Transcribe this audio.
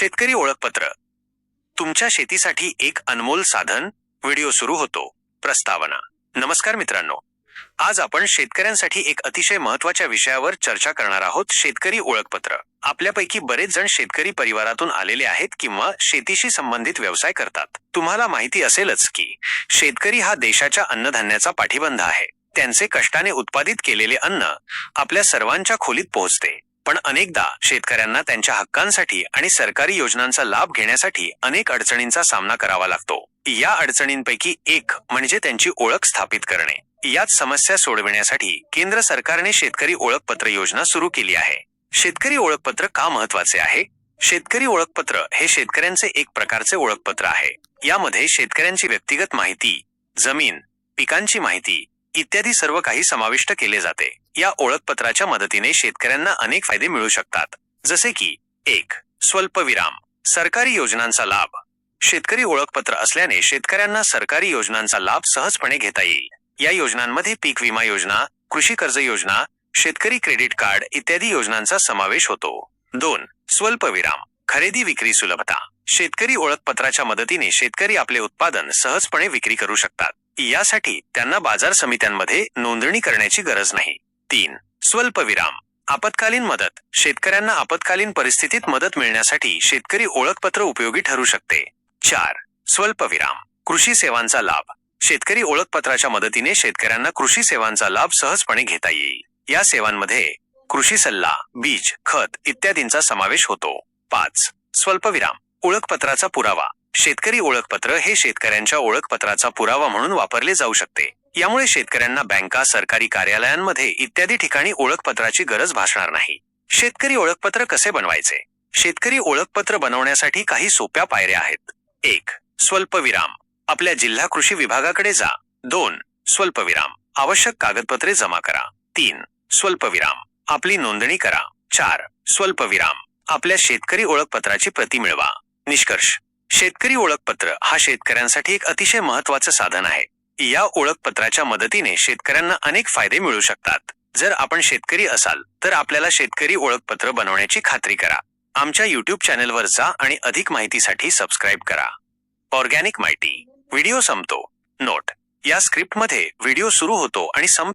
शेतकरी ओळखपत्र. तुमच्या शेतीसाठी एक अनमोल साधन व्हिडिओ सुरू होतो. प्रस्तावना. नमस्कार मित्रांनो. आज आपण शेतकऱ्यांसाठी एक अतिशय महत्त्वाच्या विषयावर चर्चा करणार आहोत शेतकरी ओळखपत्र. आपल्यापैकी बरेच जण शेतकरी परिवारातून आलेले आहेत किंवा शेतीशी संबंधित व्यवसाय करतात. तुम्हाला माहिती असेलच की शेतकरी हा देशाच्या अन्नधान्याचा पाठिबंध आहे. त्यांचे कष्टाने उत्पादित केलेले अन्न आपल्या सर्वांच्या खोलीत पोहोचते. पण अनेकदा शेतकऱ्यांना त्यांच्या हक्कांसाठी आणि सरकारी योजनांचा लाभ घेण्यासाठी अनेक अडचणींचा सामना करावा लागतो. या अडचणींपैकी एक म्हणजे त्यांची ओळख स्थापित करणे. याच समस्या सोडविण्यासाठी केंद्र सरकारने शेतकरी ओळखपत्र योजना सुरू केली आहे. शेतकरी ओळखपत्र का महत्त्वाचे आहे? शेतकरी ओळखपत्र हे शेतकऱ्यांचे एक प्रकारचे ओळखपत्र आहे. यामध्ये शेतकऱ्यांची व्यक्तिगत माहिती जमीन पिकांची माहिती इत्यादी सर्व काही समाविष्ट केले जाते. या ओळखपत्राच्या मदतीने शेतकऱ्यांना अनेक फायदे मिळू शकतात. जसे की एक स्वल्पविराम सरकारी योजनांचा लाभ. शेतकरी ओळखपत्र असल्याने शेतकऱ्यांना सरकारी योजनांचा लाभ सहजपणे घेता येईल. या योजनांमध्ये पीक विमा योजना कृषी कर्ज योजना शेतकरी क्रेडिट कार्ड इत्यादी योजनांचा समावेश होतो. दोन स्वल्पविराम खरेदी विक्री सुलभता. शेतकरी ओळखपत्राच्या मदतीने शेतकरी आपले उत्पादन सहजपणे विक्री करू शकतात. यासाठी त्यांना बाजार समित्यांमध्ये नोंदणी करण्याची गरज नाही. तीन स्वल्पविराम आपत्कालीन मदत. शेतकऱ्यांना आपत्कालीन परिस्थितीत मदत मिळण्यासाठी शेतकरी ओळखपत्र उपयोगी ठरू शकते. चार स्वल्पविराम कृषी सेवांचा लाभ. शेतकरी ओळखपत्राच्या मदतीने शेतकऱ्यांना कृषी सेवांचा लाभ सहजपणे घेता येईल. या सेवांमध्ये कृषी सल्ला बीज खत इत्यादींचा समावेश होतो. पाच स्वल्पविराम ओळखपत्राचा पुरावा. शेतकरी ओळखपत्र हे शेतकऱ्यांच्या ओळखपत्राचा पुरावा म्हणून वापरले जाऊ शकते. यामुळे शेतकऱ्यांना बँका सरकारी कार्यालयांमध्ये इत्यादी ठिकाणी ओळखपत्राची गरज भासणार नाही. शेतकरी ओळखपत्र कसे बनवायचे? शेतकरी ओळखपत्र बनवण्यासाठी काही सोप्या पायऱ्या आहेत. एक स्वल्पविराम आपल्या जिल्हा कृषी विभागाकडे जा. दोन स्वल्पविराम आवश्यक कागदपत्रे जमा करा. तीन स्वल्पविराम आपली नोंदणी करा. चार स्वल्पविराम आपल्या शेतकरी ओळखपत्राची प्रती मिळवा. निष्कर्ष. शेतकरी ओळखपत्र हा शेतकऱ्यांसाठी एक अतिशय महत्वाचं साधन आहे. या ओळखपत्राच्या मदतीने शेतकऱ्यांना अनेक फायदे मिळू शकतात. जर आपण शेतकरी असाल तर आपल्याला शेतकरी ओळखपत्र बनवण्याची खात्री करा. आमच्या युट्यूब चॅनेलवर जा आणि अधिक माहितीसाठी सबस्क्राईब करा. ऑर्गॅनिक माहिती व्हिडिओ संपतो. नोट. या स्क्रिप्टमध्ये व्हिडिओ सुरू होतो आणि संप